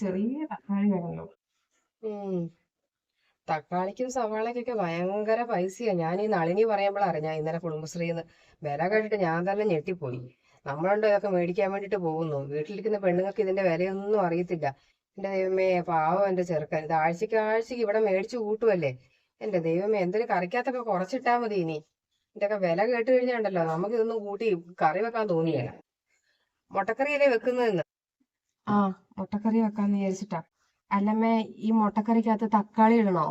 ചെറിയ തക്കാളി വേണമല്ലോ. തക്കാളിക്കും സവാളയ്ക്കൊക്കെ ഭയങ്കര പൈസയാ. ഞാൻ ഈ നളിനി പറയുമ്പോൾ അറിഞ്ഞാ ഇന്നലെ കുടുംബശ്രീന്ന് വില കേട്ടിട്ട് ഞാൻ തന്നെ ഞെട്ടിപ്പോയി. നമ്മളുണ്ട് ഇതൊക്കെ മേടിക്കാൻ വേണ്ടിട്ട് പോകുന്നു? വീട്ടിലിരിക്കുന്ന പെണ്ണുങ്ങൾക്ക് ഇതിന്റെ വിലയൊന്നും അറിയത്തില്ല. എന്റെ ദൈവമേ പാവം എന്റെ ചെറുക്കൻ. ഇത് ആഴ്ചക്ക് ആഴ്ചക്ക് ഇവിടെ മേടിച്ചു കൂട്ടുമല്ലേ എന്റെ ദൈവമേ എന്തൊരു കറിക്കകത്തൊക്കെ കുറച്ചിട്ടാ മതി ഇനി. ഇതിന്റെയൊക്കെ വില കേട്ട് കഴിഞ്ഞാണ്ടല്ലോ നമുക്ക് ഇതൊന്നും കൂട്ടി കറി വെക്കാൻ തോന്നിയല്ല മുട്ടക്കറിയല്ലേ വെക്കുന്നതെന്ന്? ആ മുട്ടക്കറി വെക്കാന്ന് വിചാരിച്ചിട്ടാ. അല്ലമ്മേ ഈ മുട്ടക്കറിക്കകത്ത് തക്കാളി ഇടണോ?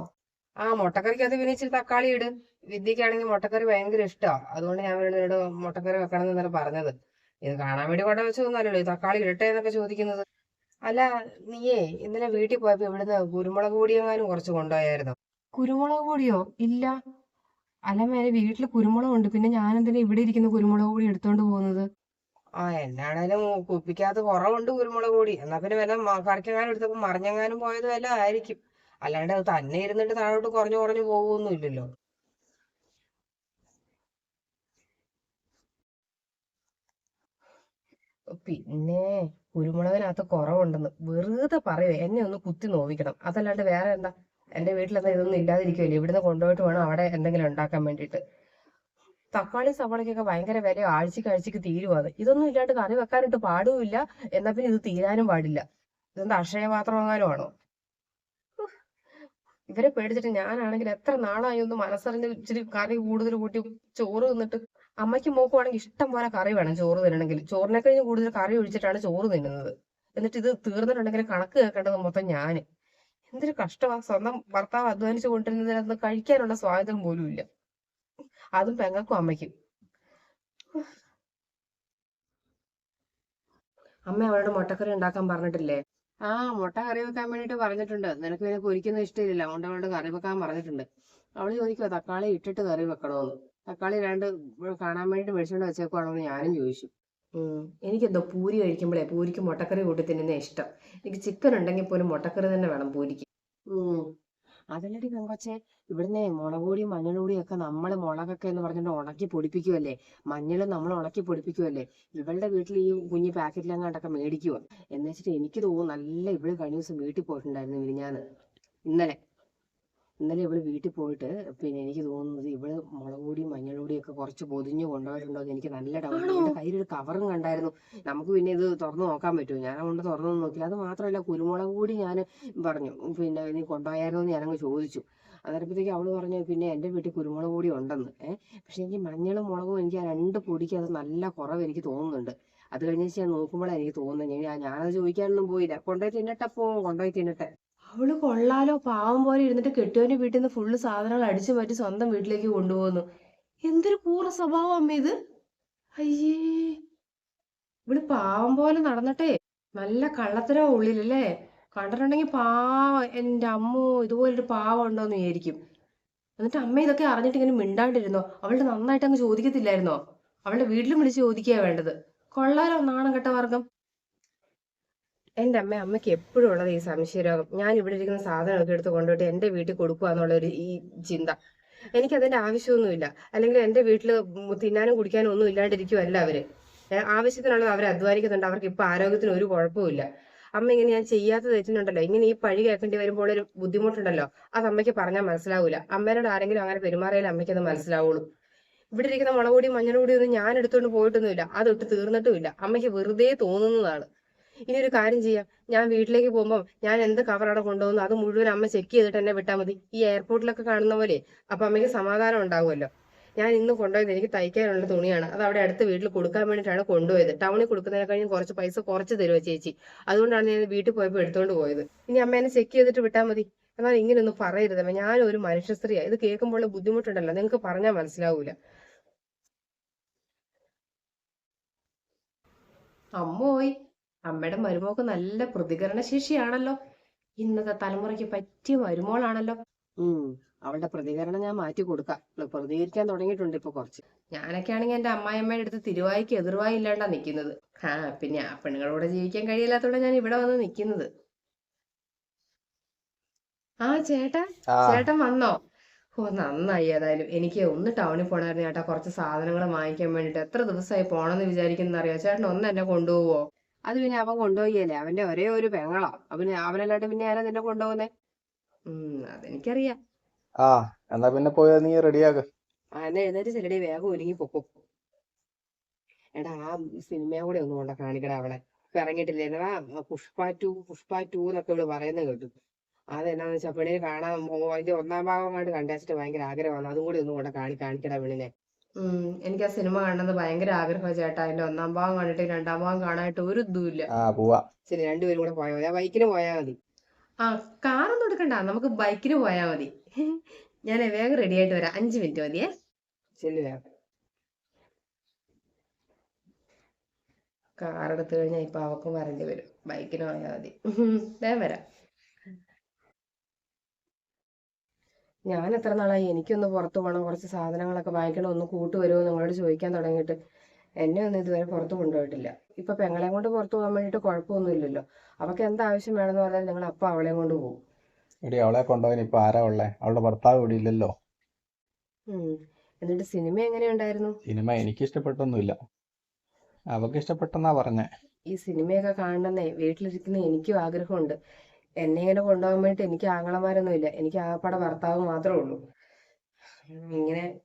ആ മുട്ടക്കറിക്കകത്ത് പിന്നെ ഇച്ചിരി തക്കാളി ഇട്. വിദ്യക്കാണെങ്കിൽ മുട്ടക്കറി ഭയങ്കര ഇഷ്ടമാണ് അതുകൊണ്ട് ഞാൻ ഇവിടെ മുട്ടക്കറി വെക്കണം എന്നാണ് പറഞ്ഞത്. ഇത് കാണാൻ വേണ്ടി കൊണ്ട വെച്ചതൊന്നല്ലല്ലോ ഈ തക്കാളി ഇടട്ടെ എന്നൊക്കെ ചോദിക്കുന്നത്. അല്ല നീയേ ഇന്നലെ വീട്ടിൽ പോയപ്പോ ഇവിടുന്ന് കുരുമുളക് പൊടിയെങ്ങാനും കുറച്ച് കൊണ്ടുപോയായിരുന്നു? കുരുമുളക് പൊടിയോ? ഇല്ല. അല്ലമ്മേ എന്റെ വീട്ടിൽ കുരുമുളക് ഉണ്ട് പിന്നെ ഞാൻ എന്തിനാ ഇവിടെ ഇരിക്കുന്ന കുരുമുളക് പൊടി എടുത്തോണ്ട് പോകുന്നത്? ആ എന്നാണേലും കുപ്പിക്കകത്ത് കുറവുണ്ട് കുരുമുളക് പൊടി എന്നാ പിന്നെ വല്ല കറിക്കെങ്ങാനും എടുത്തപ്പോ മറിഞ്ഞെങ്ങാനും പോയത് വല്ല ആയിരിക്കും. അല്ലാണ്ട് അത് തന്നെ ഇരുന്നിട്ട് താഴോട്ട് കുറഞ്ഞു കുറഞ്ഞു പോകുമൊന്നും ഇല്ലല്ലോ പിന്നെ കുരുമുളകിനകത്ത് കുറവുണ്ടെന്ന് വെറുതെ പറയുവേ. എന്നെ ഒന്ന് കുത്തി നോവിക്കണം. അതല്ലാണ്ട് വേറെ എന്താ? എന്റെ വീട്ടിലെന്താ ഇതൊന്നും ഇല്ലാതിരിക്കുമല്ലോ ഇവിടുന്ന് കൊണ്ടുപോയിട്ട് വേണം അവിടെ എന്തെങ്കിലും ഉണ്ടാക്കാൻ വേണ്ടിയിട്ട്. തക്കാളി സവാളയ്ക്കൊക്കെ ഭയങ്കര വില ആഴ്ചക്ക് ആഴ്ചക്ക് തീരുവാണ് ഇതൊന്നും ഇല്ലാണ്ട് കറി വെക്കാനായിട്ട് പാടുമില്ല. എന്നാ പിന്നെ ഇത് തീരാനും പാടില്ല. ഇതെന്താ അക്ഷയ എങ്ങാനുമാണോ ഉഫ്. ഇവരെ പേടിച്ചിട്ട് ഞാനാണെങ്കിൽ എത്ര നാളായി ഒന്ന് മനസ്സറിഞ്ഞ് ഇച്ചിരി കറി കൂടുതൽ കൂട്ടി ചോറ് തിന്നിട്ട് അമ്മയ്ക്ക് മോക്കുവാണെങ്കിൽ ഇഷ്ടം പോലെ കറി വേണം ചോറ് തിന്നണമെങ്കിൽ. ചോറിനെ കഴിഞ്ഞ് കൂടുതൽ കറി ഒഴിച്ചിട്ടാണ് ചോറ് തിന്നുന്നത്. എന്നിട്ട് ഇത് തീർന്നിട്ടുണ്ടെങ്കിൽ കണക്ക് കേൾക്കേണ്ടത് മൊത്തം ഞാൻ. എന്തൊരു കഷ്ടമാണ് സ്വന്തം ഭർത്താവ് അധ്വാനിച്ചു കൊണ്ടിരുന്നതിനകത്ത് കഴിക്കാനുള്ള സ്വാതന്ത്ര്യം പോലും ഇല്ല അതും പെങ്ങൾക്കും അമ്മയ്ക്കും. അമ്മ അവരോട് മുട്ടക്കറി ഉണ്ടാക്കാൻ പറഞ്ഞിട്ടില്ലേ? ആ മുട്ട കറി വെക്കാൻ വേണ്ടിട്ട് പറഞ്ഞിട്ടുണ്ട്. നിനക്ക് പിന്നെ പൊരിക്കുന്ന ഇഷ്ടമില്ല അതുകൊണ്ട് അവളോട് കറി വെക്കാൻ പറഞ്ഞിട്ടുണ്ട്. അവൾ ചോദിക്കുക തക്കാളി ഇട്ടിട്ട് കറി വെക്കണോന്ന്. തക്കാളി രണ്ട് കാണാൻ വേണ്ടിട്ട് മേടിച്ചോണ്ട് വെച്ചേക്കുവാണോന്ന് ഞാനും ചോദിച്ചു. ഉം. എനിക്കെന്തോ പൂരി കഴിക്കുമ്പോഴേ പൂരിക്ക് മുട്ടക്കറി കൂട്ടി തിന്നുന്ന ഇഷ്ടം. എനിക്ക് ചിക്കൻ ഉണ്ടെങ്കിൽ പോലും മുട്ടക്കറി തന്നെ വേണം പൂരിക്ക്. ഉം. അതല്ലടി പെങ്കൊച്ചെ. ഇവിടുന്ന് മുളക് പൊടിയും മഞ്ഞൾ പൊടിയും ഒക്കെ നമ്മൾ മുളകൊക്കെ എന്ന് പറഞ്ഞിട്ട് ഉണക്കി പൊടിപ്പിക്കുമല്ലേ മഞ്ഞൾ നമ്മൾ ഉണക്കി പൊടിപ്പിക്കുമല്ലേ ഇവളുടെ വീട്ടിൽ ഈ കുഞ്ഞ് പാക്കറ്റിലെങ്ങാണ്ടൊക്കെ മേടിക്കുക എന്ന് വെച്ചിട്ട് എനിക്ക് തോന്നുന്നു നല്ല ഇവൾ കഴിഞ്ഞ ദിവസം വീട്ടിൽ പോയിട്ടുണ്ടായിരുന്നു മിനിഞ്ഞാന്ന് ഇന്നലെ. ഇന്നലെ ഇവൾ വീട്ടിൽ പോയിട്ട് പിന്നെ എനിക്ക് തോന്നുന്നത് ഇവൾ മുളക് പൊടിയും ഒക്കെ കുറച്ച് പൊതിഞ്ഞ് കൊണ്ടുപോയിട്ടുണ്ടോ എന്ന് എനിക്ക് നല്ല ഡൗട്ട് എന്റെ കയ്യിൽ ഒരു കവറും കണ്ടായിരുന്നു. നമുക്ക് പിന്നെ ഇത് തുറന്നു നോക്കാൻ പറ്റുമോ? ഞാൻ അതുകൊണ്ട് തുറന്നു നോക്കി. അത് മാത്രമല്ല കുരുമുളക് പൊടി ഞാൻ പറഞ്ഞു. പിന്നെ നീ കൊണ്ടുപോയായിരുന്നു എന്ന് ഞാനങ്ങ് ചോദിച്ചു. അന്നേരപ്പോഴത്തേക്ക് അവൾ പറഞ്ഞു പിന്നെ എന്റെ വീട്ടിൽ കുരുമുളക് പൊടി ഉണ്ടെന്ന്. ഏഹ് പക്ഷെ എനിക്ക് മഞ്ഞളും മുളകും എനിക്ക് ആ രണ്ട് പൊടിക്ക് അത് നല്ല കുറവ് എനിക്ക് തോന്നുന്നുണ്ട്. അത് കഴിഞ്ഞ ഞാൻ നോക്കുമ്പോഴാണ് എനിക്ക് തോന്നുന്നത്. ഞാൻ ഞാനത് ചോദിക്കാനൊന്നും പോയില്ല. കൊണ്ടുപോയി തിന്നട്ടെ പോ. കൊണ്ടുപോയി തിന്നട്ടെ. അവൾ കൊള്ളാലോ പാവം പോലെ ഇരുന്നിട്ട് കെട്ടിയവന്റെ വീട്ടിൽ നിന്ന് ഫുള്ള് സാധനങ്ങൾ അടിച്ചു മാറ്റി സ്വന്തം വീട്ടിലേക്ക് കൊണ്ടുപോകുന്നു. എന്തൊരു പൂർണ സ്വഭാവം അമ്മ ഇത്. അയ്യേ. ഇവൾ പാവം പോലെ നടന്നിട്ടേ നല്ല കള്ളത്തരം ഉള്ളിലല്ലേ? കണ്ടിട്ടുണ്ടെങ്കിൽ പാവം എന്റെ അമ്മോ ഇതുപോലൊരു പാവം ഉണ്ടോന്ന് വിചാരിക്കും. എന്നിട്ട് അമ്മ ഇതൊക്കെ അറിഞ്ഞിട്ട് ഇങ്ങനെ മിണ്ടാണ്ടിരുന്നോ? അവളുടെ നന്നായിട്ട് അങ്ങ് ചോദിക്കത്തില്ലായിരുന്നോ? അവളുടെ വീട്ടിലും വിളിച്ച് ചോദിക്കുക വേണ്ടത്. കൊള്ളാലോ നാണം കെട്ട വർഗം. എന്റെ അമ്മ അമ്മയ്ക്ക് എപ്പോഴും ഉള്ളത് ഈ സംശയരോഗം ഞാൻ ഇവിടെ ഇരിക്കുന്ന സാധനമൊക്കെ എടുത്ത് കൊണ്ടുപോയിട്ട് എന്റെ വീട്ടിൽ കൊടുക്കുക എന്നുള്ള ഒരു ഈ ചിന്ത. എനിക്ക് അതിന്റെ ആവശ്യമൊന്നുമില്ല. അല്ലെങ്കിൽ എന്റെ വീട്ടിൽ തിന്നാനും കുടിക്കാനും ഒന്നും ഇല്ലാണ്ടിരിക്കുമല്ല അവർ ആവശ്യത്തിനുള്ളത് അവർ അധ്വാനിക്കുന്നുണ്ട്. അവർക്ക് ഇപ്പൊ ആരോഗ്യത്തിന് ഒരു കുഴപ്പമില്ല അമ്മ ഇങ്ങനെ ഞാൻ ചെയ്യാത്ത തെറ്റിനുണ്ടല്ലോ ഇങ്ങനെ ഈ പഴി കേൾക്കേണ്ടി വരുമ്പോൾ ഒരു ബുദ്ധിമുട്ടുണ്ടല്ലോ. അത് അമ്മയ്ക്ക് പറഞ്ഞാൽ മനസ്സിലാവൂല. അമ്മേനോട് ആരെങ്കിലും അങ്ങനെ പെരുമാറിയാൽ അമ്മയ്ക്ക് അത് മനസ്സിലാവുള്ളൂ. ഇവിടെ ഇരിക്കുന്ന മുളക് പൊടി മഞ്ഞൾ പൊടി ഒന്നും ഞാൻ എടുത്തുകൊണ്ട് പോയിട്ടൊന്നുമില്ല. അതൊട്ട് തീർന്നിട്ടുമില്ല. അമ്മയ്ക്ക് വെറുതെ തോന്നുന്നതാണ്. ഇനി ഒരു കാര്യം ചെയ്യാം. ഞാൻ വീട്ടിലേക്ക് പോകുമ്പോൾ ഞാൻ എന്ത് കവറാണ് കൊണ്ടുപോകുന്നത് അത് മുഴുവൻ അമ്മ ചെക്ക് ചെയ്തിട്ട് എന്നെ വിട്ടാൽ മതി. ഈ എയർപോർട്ടിലൊക്കെ കാണുന്ന പോലെ അപ്പൊ അമ്മയ്ക്ക് സമാധാനം ഉണ്ടാകുമല്ലോ ഞാൻ ഇന്ന് കൊണ്ടുപോയത് എനിക്ക് തയ്ക്കാനുള്ള തുണിയാണ്. അത് അവിടെ അടുത്ത വീട്ടിൽ കൊടുക്കാൻ വേണ്ടിയിട്ടാണ് കൊണ്ടുപോയത്. ടൗണിൽ കൊടുക്കുന്നതിനെക്കാളും കുറച്ച് പൈസ കുറച്ച് തരുമോ ചേച്ചി? അതുകൊണ്ടാണ് ഞാൻ വീട്ടിൽ പോയപ്പോൾ എടുത്തുകൊണ്ട് പോയത്. ഇനി അമ്മ എന്നെ ചെക്ക് ചെയ്തിട്ട് വിട്ടാൽ മതി. എന്നാൽ ഇങ്ങനെയൊന്നും പറയരുത് അമ്മ. ഞാൻ ഒരു മനുഷ്യ സ്ത്രീയാണ് ഇത് കേൾക്കുമ്പോൾ ബുദ്ധിമുട്ടുണ്ടല്ലോ. നിങ്ങൾക്ക് പറഞ്ഞാൽ മനസ്സിലാവൂല. അമ്മോയ്. അമ്മയുടെ മരുമോക്ക് നല്ല പ്രതികരണ ശേഷിയാണല്ലോ ഇന്നത്തെ തലമുറയ്ക്ക് പറ്റിയ മരുമോളാണല്ലോ. ഉം അവളുടെ പ്രതികരണം ഞാൻ മാറ്റി കൊടുക്കാം. പ്രതികരിക്കാൻ തുടങ്ങിയിട്ടുണ്ട് ഇപ്പൊ കുറച്ച്. ഞാനൊക്കെ ആണെങ്കിൽ എന്റെ അമ്മായിയമ്മയുടെ അടുത്ത് തിരുവായിക്ക് എതിർവായി ഇല്ലാണ്ടാ നിൽക്കുന്നത് ആ പിന്നെ ആ പെണ്ണുങ്ങളോട് ജീവിക്കാൻ കഴിയില്ലാത്തോടെ ഞാൻ ഇവിടെ വന്ന് നിൽക്കുന്നത് ആ ചേട്ടാ ചേട്ടൻ വന്നോ? ഓ നന്നായി ഏതായാലും. എനിക്ക് ഒന്ന് ടൗണിൽ പോണായിരുന്നു ചേട്ടാ. കുറച്ച് സാധനങ്ങൾ വാങ്ങിക്കാൻ വേണ്ടിട്ട് എത്ര ദിവസമായി പോണെന്ന് വിചാരിക്കുന്ന അറിയോ ചേട്ടൻ ഒന്ന് എന്നെ കൊണ്ടുപോവോ? അത് പിന്നെ അവൻ കൊണ്ടുപോയല്ലേ? അവന്റെ ഒരേ ഒരു പെങ്ങളാ. അവന് അവനല്ലാണ്ട് പിന്നെ ആരാ നിന്നെ കൊണ്ടുപോകുന്നേ? ഉം അതെനിക്കറിയാം. ആ എന്നാ പിന്നെ പോയാ നീ റെഡിയാക്ക്. ആ എന്നാ എഴുന്നേറ്റ് ചെല്ലടി വേഗം ഒരുങ്ങി പൊക്കും. എടാ ആ സിനിമയും കൂടെ ഒന്നും കൊണ്ട കാണിക്കടാ അവളെ. ഇറങ്ങിയിട്ടില്ലേടാ ഇറങ്ങിയിട്ടില്ലേ പുഷ്പ ടു പുഷ്പ ടു എന്നൊക്കെ ഇവിടെ പറയുന്നത് കേട്ടു. അതെന്നാന്ന് വെച്ചാ പെണ്ണിനെ കാണാൻ അതിന്റെ ഒന്നാം ഭാഗമായിട്ട് കണ്ട് കണ്ടേച്ചിട്ട് ഭയങ്കര ആഗ്രഹമാണ്. അതും കൂടി ഒന്ന് കൊണ്ട കാണി കാണിക്കടാ പെണ്ണിനെ. എനിക്ക് ആ സിനിമ കാണണമെന്ന് ഭയങ്കര ആഗ്രഹമാണ് ചേട്ടാ. അതിന്റെ ഒന്നാം ഭാഗം കണ്ടിട്ട് രണ്ടാം ഭാഗം കാണാനായിട്ട് ഒരു ഇതുമില്ല ശരി രണ്ടുപേരും കൂടെ പോയാൽ മതി. ആ ബൈക്കിന് പോയാൽ മതി. ആ കാറൊന്നും എടുക്കണ്ട. നമുക്ക് ബൈക്കിന് പോയാൽ മതി. ഞാൻ വേഗം റെഡി ആയിട്ട് വരാം. അഞ്ച് മിനിറ്റ് മതിയേ. ശരി കാറെടുത്തു കാർ എടുത്തു കഴിഞ്ഞാൽ ഇപ്പൊ അവക്കും വരേണ്ടി വരും. ബൈക്കിന് പോയാൽ മതി. വേഗം വരാം. ഞാൻ എത്ര നാളായി? എനിക്കൊന്ന് പുറത്തു പോകണം കുറച്ച് സാധനങ്ങളൊക്കെ വാങ്ങിക്കണം. ഒന്ന് കൂട്ടുവരുമോ നിങ്ങളോട് ചോദിക്കാൻ തുടങ്ങിയിട്ട് എന്നെ ഒന്നും ഇതുവരെ പുറത്ത് കൊണ്ടുപോയിട്ടില്ല. ഇപ്പൊ പെങ്ങളെ കൊണ്ട് പുറത്ത് പോകാൻ വേണ്ടിട്ട് കുഴപ്പമൊന്നുമില്ലല്ലോ അവൾക്ക് എന്ത് ആവശ്യം വേണമെന്ന് പറഞ്ഞാൽ നിങ്ങൾ അപ്പ അവളെ കൊണ്ട് പോകും. എടി അവളെ കൊണ്ടുപോകാൻ ഇപ്പൊ ആരാ ഉള്ളേ? അവളുടെ ഭർത്താവ് ഇവിടെ ഇല്ലല്ലോ. എന്നിട്ട് സിനിമ എങ്ങനെയുണ്ടായിരുന്നു സിനിമ എനിക്ക് ഇഷ്ടപ്പെട്ടൊന്നുമില്ല അവക്ക് ഇഷ്ടപ്പെട്ടെന്നാ പറഞ്ഞേ. ഈ സിനിമയൊക്കെ കാണണമെന്നേ വീട്ടിലിരിക്കുന്ന എനിക്കും ആഗ്രഹമുണ്ട്. എന്നെ ഇങ്ങനെ കൊണ്ടുപോകാൻ വേണ്ടിയിട്ട് എനിക്ക് ആങ്ങളമാരൊന്നുമില്ല എനിക്ക് ആകപ്പാടെ ഭർത്താവ് മാത്രമേ ഉള്ളൂ. ഇങ്ങനെ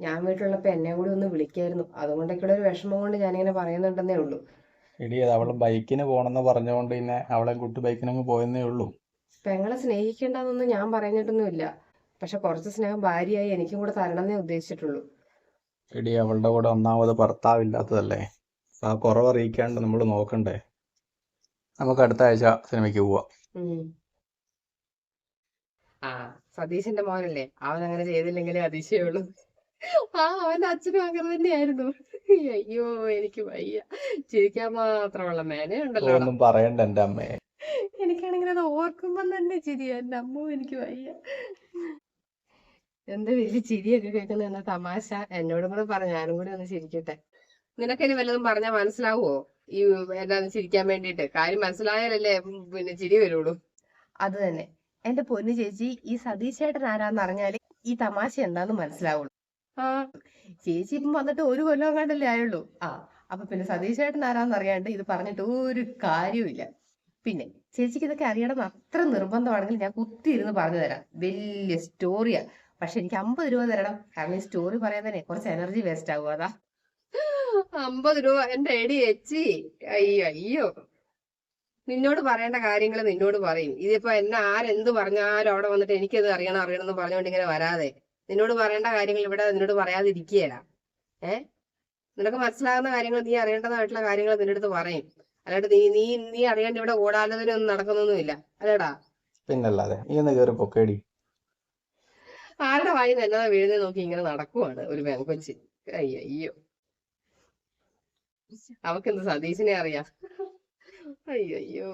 ഞാൻ വീട്ടിലുള്ളപ്പോ എന്നെ കൂടി ഒന്ന് വിളിക്കായിരുന്നു. അതുകൊണ്ടൊക്കെയുള്ള ഒരു വിഷമം കൊണ്ട് ഞാനിങ്ങനെ പറയുന്നുണ്ടെന്നേ ഉള്ളൂ. എടി അത് അവൾ ബൈക്കിന് പോണെന്ന് പറഞ്ഞുകൊണ്ട് പിന്നെ അവളെ കൂട്ടി ബൈക്കിനങ്ങ് പോയെന്നേ ഉള്ളൂ. പെങ്ങളെ സ്നേഹിക്കേണ്ടെന്നൊന്നും ഞാൻ പറഞ്ഞിട്ടൊന്നുമില്ല പക്ഷെ കുറച്ച് സ്നേഹം ഭാര്യയായി എനിക്കും കൂടെ തരണമെന്നേ ഉദ്ദേശിച്ചിട്ടുള്ളൂ. എടി അവളുടെ കൂടെ ഒന്നാമത് ഭർത്താവില്ലാത്തതല്ലേ ആ കുറവ് അറിയിക്കാണ്ട് നമ്മൾ നോക്കണ്ടേ? നമുക്ക് അടുത്ത ആഴ്ച സിനിമയ്ക്ക് പോവാം. ആ സതീശന്റെ മോനല്ലേ? അവൻ അങ്ങനെ ചെയ്തില്ലെങ്കിലേ അതിശയുള്ളൂ ആ അവന്റെ അച്ഛനും അങ്ങനെ തന്നെയായിരുന്നു. അയ്യോ എനിക്ക് വയ്യ. ചിരിക്കാൻ മാത്രമുള്ള മേനയുണ്ടല്ലോ ഒന്നും പറയണ്ട എന്റെ അമ്മയെ എനിക്കാണെങ്കിൽ അത് ഓർക്കുമ്പം തന്നെ ചിരിയാ. എന്റെ അമ്മ എനിക്ക് വയ്യ. എന്ത് വലിയ ചിരിയൊക്കെ കേൾക്കുന്ന എന്നാ തമാശ. എന്നോടും കൂടെ പറ ഞാനും കൂടി ഒന്ന് ചിരിക്കട്ടെ. നിനക്കിനി വല്ലതും പറഞ്ഞാൽ മനസ്സിലാവുമോ ഈ എന്താന്ന് ചിരിക്കാൻ വേണ്ടിട്ട് കാര്യം മനസ്സിലായാലല്ലേ പിന്നെ ചിരി വരുള്ളൂ. അത് തന്നെ. എന്റെ പൊന്നു ചേച്ചി ഈ സതീഷ് ചേട്ടൻ ആരാന്ന് അറിഞ്ഞാൽ ഈ തമാശ എന്താന്ന് മനസ്സിലാവുള്ളൂ. ആ. ചേച്ചി ഇപ്പം വന്നിട്ട് ഒരു കൊല്ലം കണ്ടല്ലേ ആയുള്ളൂ. ആ അപ്പൊ പിന്നെ സതീഷ് ചേട്ടൻ ആരാന്ന് അറിയാണ്ട് ഇത് പറഞ്ഞിട്ട് ഒരു കാര്യമില്ല പിന്നെ ചേച്ചിക്ക് ഇതൊക്കെ അറിയണം അത്ര നിർബന്ധമാണെങ്കിൽ ഞാൻ കുത്തി ഇരുന്ന് പറഞ്ഞു തരാം. വലിയ സ്റ്റോറിയാ പക്ഷെ എനിക്ക് അമ്പത് രൂപ തരണം. കാരണം ഈ സ്റ്റോറി പറയാൻ തന്നെ കുറച്ച് എനർജി വേസ്റ്റ് ആകും. അതാ. അമ്പത് രൂപ. എന്റെ എടി എച്ചി. അയ്യോ അയ്യോ. നിന്നോട് പറയേണ്ട കാര്യങ്ങൾ നിന്നോട് പറയും. ഇതിപ്പോ എന്നെ ആരെന്ത് പറഞ്ഞാലും അവിടെ വന്നിട്ട് എനിക്കത് അറിയണം അറിയണം എന്ന് പറഞ്ഞുകൊണ്ട് ഇങ്ങനെ വരാതെ. നിന്നോട് പറയേണ്ട കാര്യങ്ങൾ ഇവിടെ നിന്നോട് പറയാതിരിക്കുകയല്ല ഏ? നിനക്ക് മനസ്സിലാകുന്ന കാര്യങ്ങൾ നീ അറിയേണ്ടതായിട്ടുള്ള കാര്യങ്ങൾ നിന്റെ അടുത്ത് പറയും. അല്ലാണ്ട് നീ നീ നീ അറിയാണ്ട് ഇവിടെ ഓടാലോചനയൊന്നും നടക്കുന്നൊന്നുമില്ല. അല്ലേടാ? പിന്നല്ലാതെ പൊക്കേടി. ആരുടെ വായി നല്ലതാ വീഴുന്നത് നോക്കി ഇങ്ങനെ നടക്കുവാണ് ഒരു പെങ്കൊച്ച് അയ്യോ. അവക്കെന്ത് സതീശിനെ അറിയാം? അയ്യോ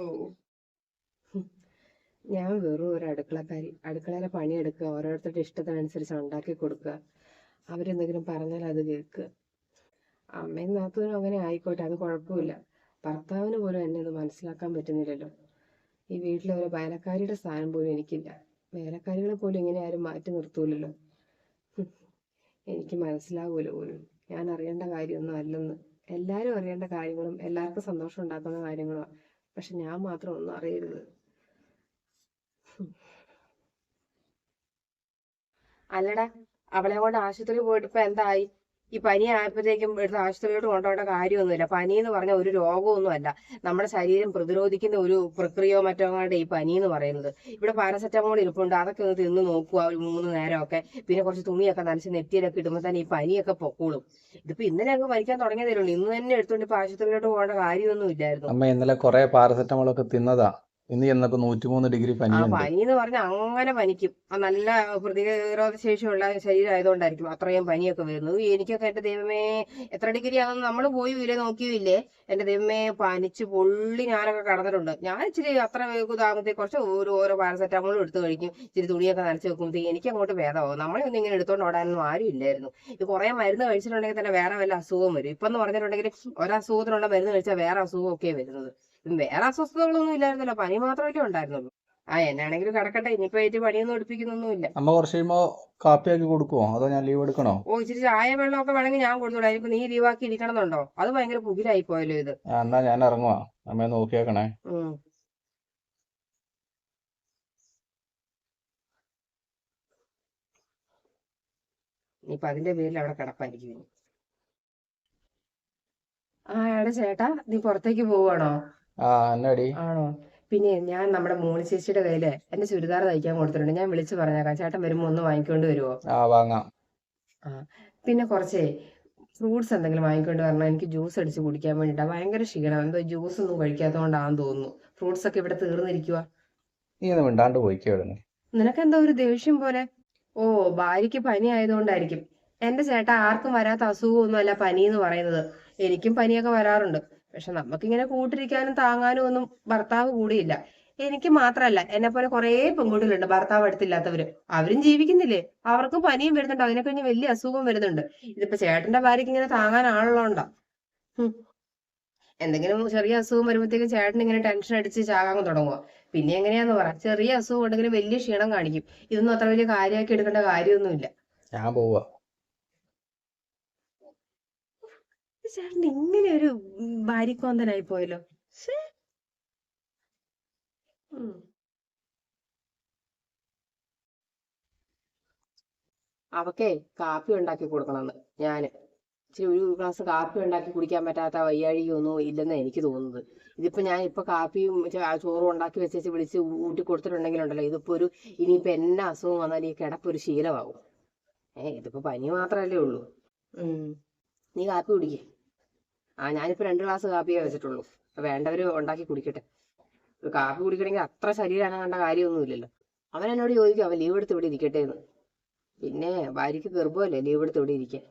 ഞാൻ വെറും ഒരു അടുക്കളക്കാരി. അടുക്കളയിലെ പണിയെടുക്കുക ഓരോരുത്തരുടെ ഇഷ്ടത്തിനനുസരിച്ച് ഉണ്ടാക്കി കൊടുക്കുക. അവരെന്തെങ്കിലും പറഞ്ഞാൽ അത് കേൾക്കുക. അമ്മയും നാത്തൂനും അങ്ങനെ ആയിക്കോട്ടെ അത് കുഴപ്പമില്ല. ഭർത്താവിന് പോലും എന്നെ ഒന്ന് മനസ്സിലാക്കാൻ പറ്റുന്നില്ലല്ലോ. ഈ വീട്ടിലെ ഒരു വേലക്കാരിയുടെ സ്ഥാനം പോലും എനിക്കില്ല. വേലക്കാരികളെ പോലും ഇങ്ങനെ ആരും മാറ്റി നിർത്തൂലല്ലോ. എനിക്ക് മനസ്സിലാവൂല പോലും. ഞാൻ അറിയേണ്ട കാര്യമൊന്നും അല്ലെന്ന്. എല്ലാവരും അറിയേണ്ട കാര്യങ്ങളും എല്ലാവർക്കും സന്തോഷം ഉണ്ടാക്കുന്ന കാര്യങ്ങളുമാണ് പക്ഷെ ഞാൻ മാത്രം ഒന്നും അറിയരുത്. അല്ലടാ അവളെ കൊണ്ട് ആശുപത്രി പോയിട്ട് ഇപ്പൊ എന്തായി? ഈ പനി ആയപ്പോഴത്തേക്കും എടുത്ത് ആശുപത്രിയിലോട്ട് കൊണ്ടുപോകേണ്ട കാര്യമൊന്നുമില്ല. പനി എന്ന് പറഞ്ഞാൽ ഒരു രോഗമൊന്നും അല്ല നമ്മുടെ ശരീരം പ്രതിരോധിക്കുന്ന ഒരു പ്രക്രിയയോ മറ്റോ അങ്ങാണ്ട് ഈ പനി എന്ന് പറയുന്നത്. ഇവിടെ പാരസെറ്റമോൾ ഇരിപ്പുണ്ട്. അതൊക്കെ ഒന്ന് തിന്ന് നോക്കുക ഒരു മൂന്ന് നേരമൊക്കെ. പിന്നെ കുറച്ച് തുണിയൊക്കെ നനച്ച് നെറ്റിയിലൊക്കെ ഇടുമ്പോൾ തന്നെ ഈ പനിയൊക്കെ പൊക്കോളും. ഇതിപ്പോ ഇന്നലെ അങ്ങ് വലിക്കാൻ തുടങ്ങിയതേ ഉള്ളൂ. ഇന്ന് തന്നെ എടുത്തുകൊണ്ട് ഇപ്പൊ ആശുപത്രിയിലോട്ട് പോകേണ്ട കാര്യമൊന്നും ഇല്ലായിരുന്നു. അമ്മ ഇന്നലെ കുറെ പാരസെറ്റമോൾ ഒക്കെ തിന്നതാ. ഇന്ന് ചെന്നപ്പോ നൂറ്റിമൂന്ന് ഡിഗ്രി ആ പനിയുണ്ട്. പനി എന്ന് പറഞ്ഞാൽ അങ്ങനെ പനിക്കും. ആ നല്ല പ്രതിരോധ ശേഷിയുള്ള ശരീരം ആയതുകൊണ്ടായിരിക്കും അത്രയും പനിയൊക്കെ വരുന്നത്. എനിക്കൊക്കെ എന്റെ ദൈവമേ എത്ര ഡിഗ്രി ആണെന്ന് നമ്മൾ പോയി ഇല്ലേ നോക്കിയില്ലേ? എന്റെ ദൈവമേ പനിച്ച് പൊള്ളി ഞാനൊക്കെ കടന്നിട്ടുണ്ട്. ഞാൻ ഇച്ചിരി അത്ര ഇതാകുമ്പോഴത്തേക്ക് കുറച്ച് ഓരോ ഓരോ പാരസെറ്റാമോളും എടുത്ത് കഴിക്കും. ഇച്ചിരി തുണിയൊക്കെ നനച്ച് വെക്കുമ്പോഴത്തേക്ക് എനിക്ക് അങ്ങോട്ട് ഭേദമാവും. നമ്മളെ ഒന്നും ഇങ്ങനെ എടുത്തോണ്ട് ഓടാനൊന്നും ആരും ഇല്ലായിരുന്നു. ഇത് കുറെ മരുന്ന് കഴിച്ചിട്ടുണ്ടെങ്കിൽ തന്നെ വേറെ വല്ല അസുഖവും വരും. ഇപ്പം എന്ന് പറഞ്ഞിട്ടുണ്ടെങ്കിൽ ഒരസുഖത്തിനുള്ള മരുന്ന് കഴിച്ചാൽ വേറെ അസുഖമൊക്കെ വരുന്നത്. വേറെ അസ്വസ്ഥതകളൊന്നും ഇല്ലായിരുന്നല്ലോ. പനി മാത്രമല്ലേ ഉണ്ടായിരുന്നുള്ളൂ. ആ എന്നാണെങ്കിലും കിടക്കട്ടെ. ഇനിയിപ്പോ ഏറ്റു പണിയൊന്നും എടുപ്പിക്കുന്നൊന്നുമില്ല. അമ്മ കുറച്ച് കഴിയുമ്പോൾ കാപ്പിയാക്കി കൊടുക്കുമോ അതോ ഞാൻ ലീവ് എടുക്കണോ? ഓ ഇച്ചിരി ചായ വെള്ളമൊക്കെ വേണമെങ്കിൽ ഞാൻ കൊടുത്തോളാം. ഇനിയിപ്പോ നീ ലീവാക്കി ഇരിക്കണമെന്നുണ്ടോ? അത് ഭയങ്കര പുകിലായി പോയല്ലോ ഇത്. എന്നാ ഞാൻ ഇറങ്ങുവാ. അമ്മയെ നോക്കിയേക്കണേ ഉം. ഇനിയിപ്പൊ അതിന്റെ പേരിൽ അവിടെ കിടപ്പായിരിക്കും. ആ എടാ ചേട്ടാ നീ പുറത്തേക്ക് പോവാണോ ആണോ? പിന്നെ ഞാൻ നമ്മുടെ മോളി ചേച്ചിയുടെ കയ്യിൽ എന്റെ ചുരിദാർ തയ്ക്കാൻ കൊടുത്തിട്ടുണ്ട്. ഞാൻ വിളിച്ചു പറഞ്ഞേക്കാം. ചേട്ടൻ വരുമ്പോ ഒന്ന് വാങ്ങിക്കൊണ്ട് വരുമോ ആ വാങ്ങാം. പിന്നെ കുറച്ചേ ഫ്രൂട്ട്സ് എന്തെങ്കിലും വാങ്ങിക്കൊണ്ട് വരണം. എനിക്ക് ജ്യൂസ് അടിച്ച് കുടിക്കാൻ വേണ്ടിട്ടാ ഭയങ്കര ക്ഷീണം. എന്തോ ജ്യൂസ് ഒന്നും കഴിക്കാത്തതുകൊണ്ടാണെന്ന് തോന്നുന്നു. ഫ്രൂട്ട്സ് ഒക്കെ ഇവിടെ തീർന്നിരിക്കുക നീ ഒന്ന് മിണ്ടാണ്ട് പോയിക്കേടുന്നു നിനക്കെന്താ ഒരു ദേഷ്യം പോലെ? ഓ ഭാര്യയ്ക്ക് പനി ആയതുകൊണ്ടായിരിക്കും. എന്റെ ചേട്ടാ ആർക്കും വരാത്ത അസുഖമൊന്നുമല്ല പനി എന്ന് പറയുന്നത്. എനിക്കും പനിയൊക്കെ വരാറുണ്ട്. പക്ഷെ നമുക്കിങ്ങനെ കൂട്ടിരിക്കാനും താങ്ങാനും ഒന്നും ഭർത്താവ് കൂടിയില്ല. എനിക്ക് മാത്രല്ല എന്നെ പോലെ കുറേ പെൺകുട്ടികളുണ്ട് ഭർത്താവ് അടുത്തില്ലാത്തവര്. അവരും ജീവിക്കുന്നില്ലേ? അവർക്കും പനിയും വരുന്നുണ്ട് അതിനെ കഴിഞ്ഞ് വലിയ അസുഖം വരുന്നുണ്ട്. ഇതിപ്പോ ചേട്ടന്റെ ഭാര്യക്ക് ഇങ്ങനെ താങ്ങാൻ ആളുള്ളതുകൊണ്ടാ. എന്തെങ്കിലും ചെറിയ അസുഖം വരുമ്പോഴത്തേക്കും ചേട്ടൻ ഇങ്ങനെ ടെൻഷൻ അടിച്ച് ചാകാൻ തുടങ്ങുക പിന്നെ എങ്ങനെയാന്ന് പറ. ചെറിയ അസുഖം ഉണ്ടെങ്കിലും വലിയ ക്ഷീണം കാണിക്കും. ഇതൊന്നും അത്ര വലിയ കാര്യമാക്കി എടുക്കേണ്ട കാര്യമൊന്നുമില്ല. ഞാൻ പോവാ. ചേട്ടൻ ഇങ്ങനെ ഒരു ഭാര്യക്കോന്തനായി പോയല്ലോ. അവക്കേ കാപ്പി ഉണ്ടാക്കി കൊടുക്കണമെന്ന് ഞാൻ. ഇച്ചിരി ഒരു ഗ്ലാസ് കാപ്പി ഉണ്ടാക്കി കുടിക്കാൻ പറ്റാത്ത വയ്യാഴികയൊന്നും ഇല്ലെന്ന് എനിക്ക് തോന്നുന്നത്. ഇതിപ്പോ ഞാൻ ഇപ്പൊ കാപ്പിയും ചോറും ഉണ്ടാക്കി വെച്ചേച്ച് വിളിച്ച് ഊട്ടി കൊടുത്തിട്ടുണ്ടെങ്കിലുണ്ടല്ലോ ഇതിപ്പോ ഒരു ഇനിയിപ്പോ എന്നാ അസുഖം വന്നാൽ ഈ കിടപ്പൊരു ശീലമാകും. ഏ ഇതിപ്പോ പനി മാത്രല്ലേ ഉള്ളൂ. നീ കാപ്പി കുടിക്കേ. ആ ഞാനിപ്പോ രണ്ട് ഗ്ലാസ് കാപ്പിയേ വെച്ചിട്ടുള്ളൂ. അപ്പൊ വേണ്ടവര് ഉണ്ടാക്കി കുടിക്കട്ടെ. കാപ്പി കുടിക്കണമെങ്കിൽ അത്ര ശരീരം കണ്ട കാര്യമൊന്നുമില്ലല്ലോ. അവൻ എന്നോട് ചോദിക്കും അവൻ ലീവ് എടുത്ത് ഇവിടെ ഇരിക്കട്ടെ എന്ന്. പിന്നെ ഭാര്യക്ക് ഗർഭമല്ലേ ലീവ് എടുത്ത് ഇവിടെ ഇരിക്കാൻ.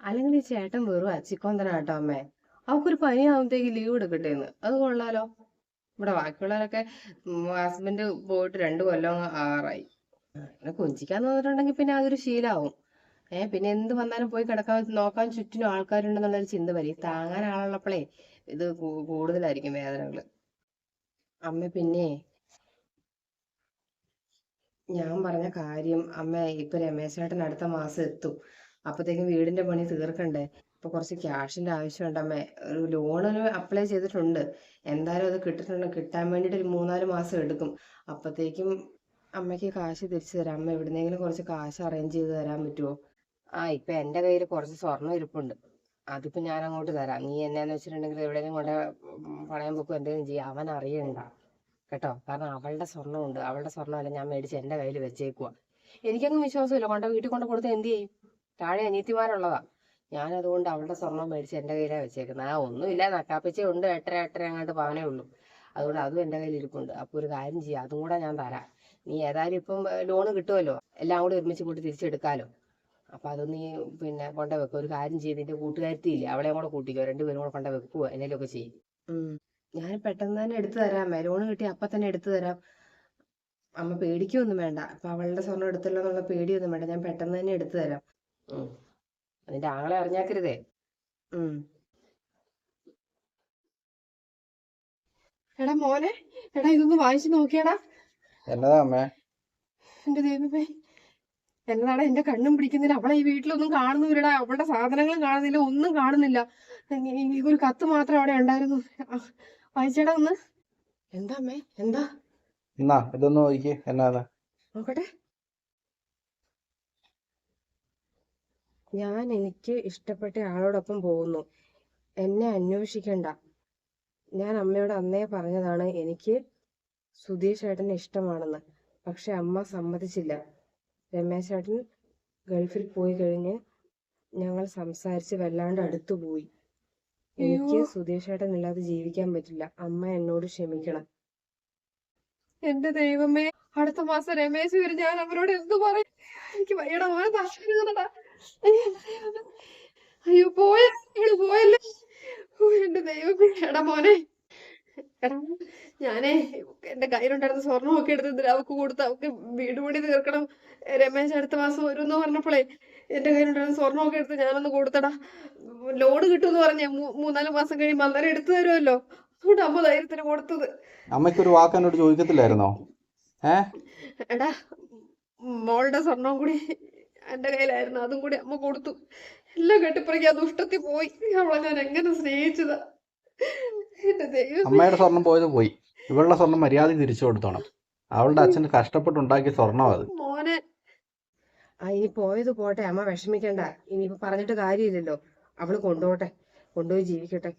അല്ലെങ്കിൽ ഈ ചേട്ടൻ വെറും അച്ചിക്കൊന്തനാട്ടോ അമ്മേ. അവക്കൊരു പനിയാവുമ്പത്തേക്ക് ലീവ് എടുക്കട്ടെ എന്ന്. അത് കൊള്ളാലോ. ഇവിടെ ബാക്കിയുള്ളവരൊക്കെ ഹസ്ബൻഡ് പോയിട്ട് രണ്ടു കൊല്ലം ആറായി. അങ്ങനെ കൊഞ്ചിക്കാൻ തോന്നിട്ടുണ്ടെങ്കിൽ പിന്നെ അതൊരു ശീലാവും. ഏ പിന്നെ എന്ത് വന്നാലും പോയി കിടക്കാൻ നോക്കാൻ ചുറ്റിനും ആൾക്കാരുണ്ടെന്നുള്ളൊരു ചിന്ത വരും. താങ്ങാൻ ആളുള്ളപ്പോഴേ ഇത് കൂടുതലായിരിക്കും വേദനകൾ. അമ്മ പിന്നെ ഞാൻ പറഞ്ഞ കാര്യം അമ്മ ഇപ്പൊ രമേശേട്ടൻ അടുത്ത മാസം എത്തും. അപ്പത്തേക്കും വീടിന്റെ പണി തീർക്കണ്ടേ? ഇപ്പൊ കുറച്ച് ക്യാഷിന്റെ ആവശ്യമുണ്ട് അമ്മേ. ഒരു ലോണിന് അപ്ലൈ ചെയ്തിട്ടുണ്ട്. എന്തായാലും അത് കിട്ടിട്ടുണ്ട്. കിട്ടാൻ വേണ്ടിട്ട് ഒരു മൂന്നാൽ മാസം എടുക്കും. അപ്പത്തേക്കും അമ്മയ്ക്ക് കാശ് തിരിച്ചു തരാം. അമ്മ എവിടുന്നെങ്കിലും കുറച്ച് കാശ് അറേഞ്ച് ചെയ്ത് തരാൻ പറ്റുമോ ആ ഇപ്പൊ എന്റെ കയ്യിൽ കുറച്ച് സ്വർണം ഇരിപ്പുണ്ട്. അതിപ്പോ ഞാൻ അങ്ങോട്ട് തരാം. നീ എന്നാന്ന് വെച്ചിട്ടുണ്ടെങ്കിൽ എവിടെയെങ്കിലും കൊണ്ട് പണയം വെക്കും എന്തെങ്കിലും ചെയ്യാം. അവൻ അറിയണ്ട കേട്ടോ? കാരണം അവളുടെ സ്വർണമുണ്ട്. അവളുടെ സ്വർണമല്ല ഞാൻ മേടിച്ച് എന്റെ കയ്യിൽ വെച്ചേക്കുക എനിക്കങ്ങ് വിശ്വാസമില്ല. കൊണ്ട് വീട്ടിൽ കൊണ്ട് കൊടുത്ത് എന്ത് ചെയ്യും? താഴെ അനിയത്തിമാരുള്ളതാ. ഞാൻ അതുകൊണ്ട് അവളുടെ സ്വർണം മേടിച്ച് എന്റെ കയ്യിലാണ് വെച്ചേക്കുന്നത് ആ ഒന്നുമില്ല. നക്കാപ്പിച്ച ഉണ്ട്. എട്ടര എട്ടര അങ്ങോട്ട് പവനേ ഉള്ളൂ. അതുകൊണ്ട് അതും എന്റെ കയ്യിൽ ഇരിപ്പുണ്ട്. അപ്പൊ ഒരു കാര്യം ചെയ്യാം. അതും കൂടെ ഞാൻ തരാം. നീ ഏതായാലും ഇപ്പം ലോൺ കിട്ടുമല്ലോ എല്ലാം കൂടെ ഒരുമിച്ച് കൂട്ടി തിരിച്ചെടുക്കാലോ? അപ്പൊ അതൊന്ന് നീ പിന്നെ കൊണ്ട വെക്കുക ഒരു കാര്യം ചെയ്ത് നിന്റെ കൂട്ടുകാരത്തി ഇല്ലേ അവളെ കൂടെ കൂട്ടിക്കോ. രണ്ടുപേരും കൂടെ കൊണ്ട വെക്കുക എന്തെങ്കിലുമൊക്കെ ചെയ്യും. ഞാൻ പെട്ടെന്ന് തന്നെ എടുത്തു തരാം. ലോൺ കിട്ടി അപ്പൊ തന്നെ എടുത്തു തരാം. അമ്മ പേടിക്കൊന്നും വേണ്ട. അപ്പൊ അവളുടെ സ്വർണം എടുത്തല്ലോ എന്നുള്ള പേടിയൊന്നും വേണ്ട. ഞാൻ പെട്ടെന്ന് തന്നെ എടുത്തു തരാം. ഉം. അതിന്റെ ആങ്ങളെ അറിഞ്ഞാക്കരുതേ. ഉം. എടാ മോനെ എടാ ഇതൊന്ന് വായിച്ചു നോക്കിയടാ. എന്നതാ അമ്മേ? എന്റെ ദൈവമേ. എന്നതാണ് എന്റെ കണ്ണും പിടിക്കുന്നില്ല. അവളെ ഈ വീട്ടിലൊന്നും കാണുന്നില്ലടാ അവളുടെ സാധനങ്ങളും കാണുന്നില്ല. ഒന്നും കാണുന്നില്ല. ഒരു കത്ത് മാത്രം അവിടെ ഉണ്ടായിരുന്നു. വായിച്ചേടാ ഒന്ന്. എന്താ അമ്മേ? എന്താ? എന്നാ ഇതൊന്ന് നോക്കിക്കേ എന്നാന്ന് നോക്കട്ടെ. ഞാൻ എനിക്ക് ഇഷ്ടപ്പെട്ട ആളോടൊപ്പം പോകുന്നു. എന്നെ അന്വേഷിക്കണ്ട. ഞാൻ അമ്മയോട് അന്നേ പറഞ്ഞതാണ് എനിക്ക് സുധീഷ് ഏട്ടനെ ഇഷ്ടമാണെന്ന്. പക്ഷെ അമ്മ സമ്മതിച്ചില്ല. രമേശ് ചേട്ടൻ ഗൾഫിൽ പോയി കഴിഞ്ഞ് ഞങ്ങൾ സംസാരിച്ച് വല്ലാണ്ട് അടുത്തു പോയി. എനിക്ക് സുധീഷേട്ടൻ ഇല്ലാതെ ജീവിക്കാൻ പറ്റില്ല. അമ്മ എന്നോട് ക്ഷമിക്കണം. എന്റെ ദൈവമേ അടുത്ത മാസം രമേശ് വരും. ഞാൻ അവരോട് എന്ത് പറയും? എനിക്ക് വയ്യടാ അയ്യോ പോയ. പോയല്ലേ? എന്റെ ദൈവമേ എടാ മോനെ. ഞാനേ എന്റെ കയ്യിലുണ്ടായിരുന്ന സ്വർണമൊക്കെ എടുത്ത് അവക്ക് കൊടുത്ത് അവക്ക് വീട് പണി തീർക്കണം. രമേശ് അടുത്ത മാസം വരും എന്ന് പറഞ്ഞപ്പോഴേ എന്റെ കയ്യിലുണ്ടായിരുന്ന സ്വർണമൊക്കെ എടുത്ത് ഞാനൊന്ന് കൊടുത്തടാ. ലോഡ് കിട്ടുമെന്ന് പറഞ്ഞേ മൂന്നാൽ മാസം കഴിയുമ്പോ അന്നേരം എടുത്തു തരുമല്ലോ. അതുകൊണ്ട് അമ്മ ധൈര്യത്തിന് കൊടുത്തത്. അമ്മയ്ക്കൊരു വാക്ക് എന്നോട് ചോദിക്കത്തില്ലായിരുന്നോ? എടാ മോളുടെ സ്വർണം കൂടി എന്റെ കയ്യിലായിരുന്നു. അതും കൂടി അമ്മ കൊടുത്തു. എല്ലാം കെട്ടിപ്പറിക്കാൻ ദുഷ്ടത്തിൽ പോയി. അവളെ ഞാൻ എങ്ങനെ സ്നേഹിച്ചതാ? അമ്മയുടെ സ്വർണം പോയത് പോയി. ഇവളുടെ സ്വർണം മര്യാദ തിരിച്ചു കൊടുത്തോണം. അവളുടെ അച്ഛൻ കഷ്ടപ്പെട്ടുണ്ടാക്കിയ സ്വർണം അത്. മോനെ. ആ ഇനി പോയത് പോട്ടെ. അമ്മ വിഷമിക്കണ്ട. ഇനിയിപ്പോ പറഞ്ഞിട്ട് കാര്യമില്ലല്ലോ. അവൾ കൊണ്ടുപോട്ടെ കൊണ്ടുപോയി ജീവിക്കട്ടെ.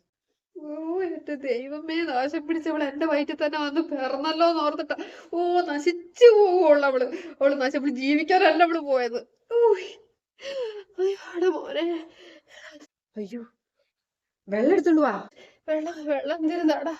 ഓ എന്റെ ദൈവമേ. നാശം പിടിച്ചവൾ എന്റെ വയറ്റിൽ തന്നെ വന്ന് പിറന്നല്ലോ എന്ന് ഓർത്തിട്ട. ഓ നശിച്ചു പോവുള്ളു അവൾ. അവൾ അവൾ ജീവിക്കാനല്ല അവൾ പോയത്. അയ്യോടെ മോനെ. അയ്യോ. വെള്ളം എടുത്തോണ്ട് വാ. വെള്ളം വെള്ളം തരുന്നാടാ